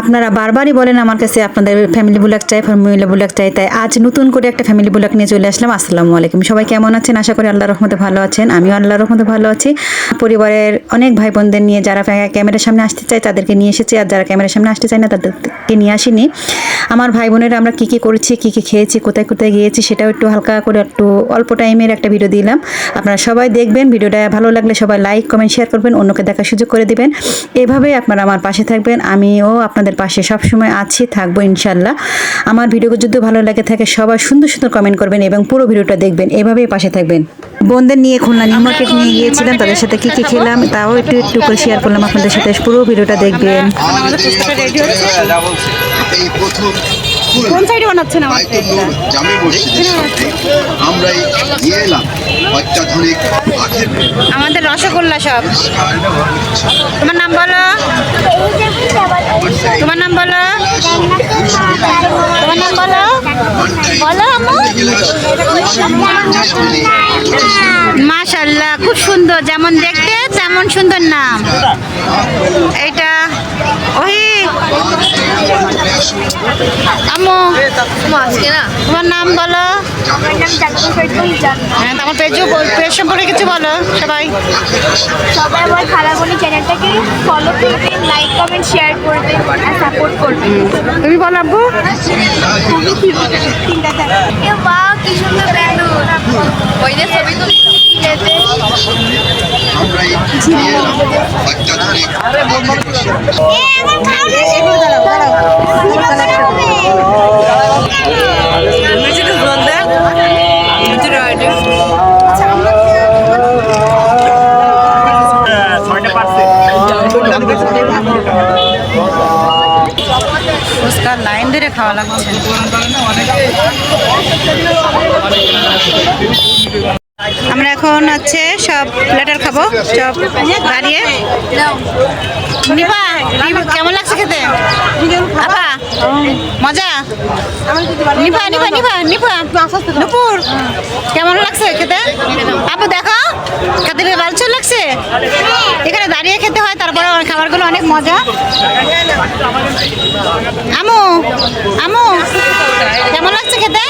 আপনারা বারবারই বলেন আমার কাছে আপনাদের ফ্যামিলি ব্লগ চাই ফ্যামিলি ব্লগ চাই, তাই আজ নতুন করে একটা ফ্যামিলি ব্লগ নিয়ে চলে আসলাম। আসসালামু আলাইকুম। সবাই কেমন আছেন? আশা করি আল্লাহ রহমতে ভালো আছেন। আমিও আল্লাহ রহমতে ভালো আছি। পরিবারের অনেক ভাই বোনদের নিয়ে যারা ক্যামেরার সামনে আসতে চায়, তাদেরকে নিয়ে এসেছি। আর যারা ক্যামেরার সামনে আসতে চায় না, তাদেরকে নিয়ে আসিনি। আমার ভাই বোনেরা আমরা কী কী করেছি, কী কী খেয়েছি, কোথায় কোথায় গিয়েছি, সেটাও একটু হালকা করে একটু অল্প টাইমের একটা ভিডিও দিলাম। আপনারা সবাই দেখবেন ভিডিওটা ভালো লাগলে সবাই লাইক কমেন্ট শেয়ার করবেন, অন্যকে দেখার সুযোগ করে দেবেন। এভাবেই আপনারা আমার পাশে থাকবেন। আমিও আপনাদের পাশে সবসময় আছি থাকব ইনশাল্লাহ আমার ভিডিও যদি ভালো লাগে থাকে সবাই সুন্দর সুন্দর কমেন্ট করবেন এবং পুরো ভিডিওটা দেখবেন। এভাবেই পাশে থাকবেন। বোনদের নিয়ে খুলনা নিউ মার্কেট নিয়ে গিয়েছিলাম তাদের সাথে কী কী খেলাম তাও একটু একটু করে শেয়ার করলাম। আপনাদের সাথে পুরো ভিডিওটা দেখবেন। আমাদের ফুচকাটা রেডি হচ্ছে এই প্রথম ফুল কোন সাইডে বানাচ্ছেন আমার জামে মসজিদের সামনে নিয়ে এলাম অত্যাধুনিক আমাদের রসগোল্লা সব। তোমার নাম বলো। তোমার নাম বলো? তোমার নাম বলো? বলো মাশাল্লাহ খুব সুন্দর। যেমন দেখতে, তেমন সুন্দর নাম। এটা ওই আম্মু, তোমার নাম বলো? হ্যাঁ কিছু বলো সবাই। সবাই আমার চ্যানেলটাকে ফলো করবেন লাইক কমেন্ট শেয়ার করবেন আর সাপোর্ট করবেন তুমি বল আব্বু। এ বাহ কি সুন্দর বেলুন ওই যে ছবি আমরাই নিয়ে এলাম অত্যাধুনিক ফুচকার লাইন ধরে খাওয়া লাগছে আমরা এখন হচ্ছে সব প্লেটার খাব, সব দাঁড়িয়ে। কেমন লাগছে খেতে? মজা? নিপা নিপা নিপা নিপা, নুপুর, কেমন লাগছে খেতে? আপু, দেখো, খেতে ভালো লাগছে। হয় খাবারগুলো অনেক মজা। আমু আমু কেমন লাগছে খেতে?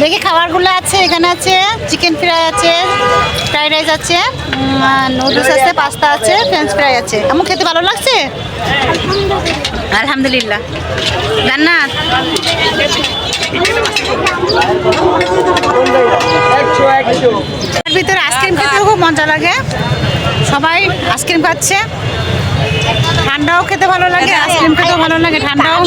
দেখি খাবারগুলো আছে এখানে আছে চিকেন ফ্রাই আছে ফ্রাইড রাইস আছে নুডলস আছে পাস্তা আছে ফ্রেঞ্চ ফ্রাই আছে। আমু খেতে ভালো লাগছে? আলহামদুলিল্লাহ। জান্নাত। এর ভিতরে আইসক্রিম খেতে খুব মজা লাগে। সবাই আইসক্রিম খাচ্ছে। ঠান্ডাও খেতে ভালো লাগে আইসক্রিম খেতেও ভালো লাগে ঠান্ডাও।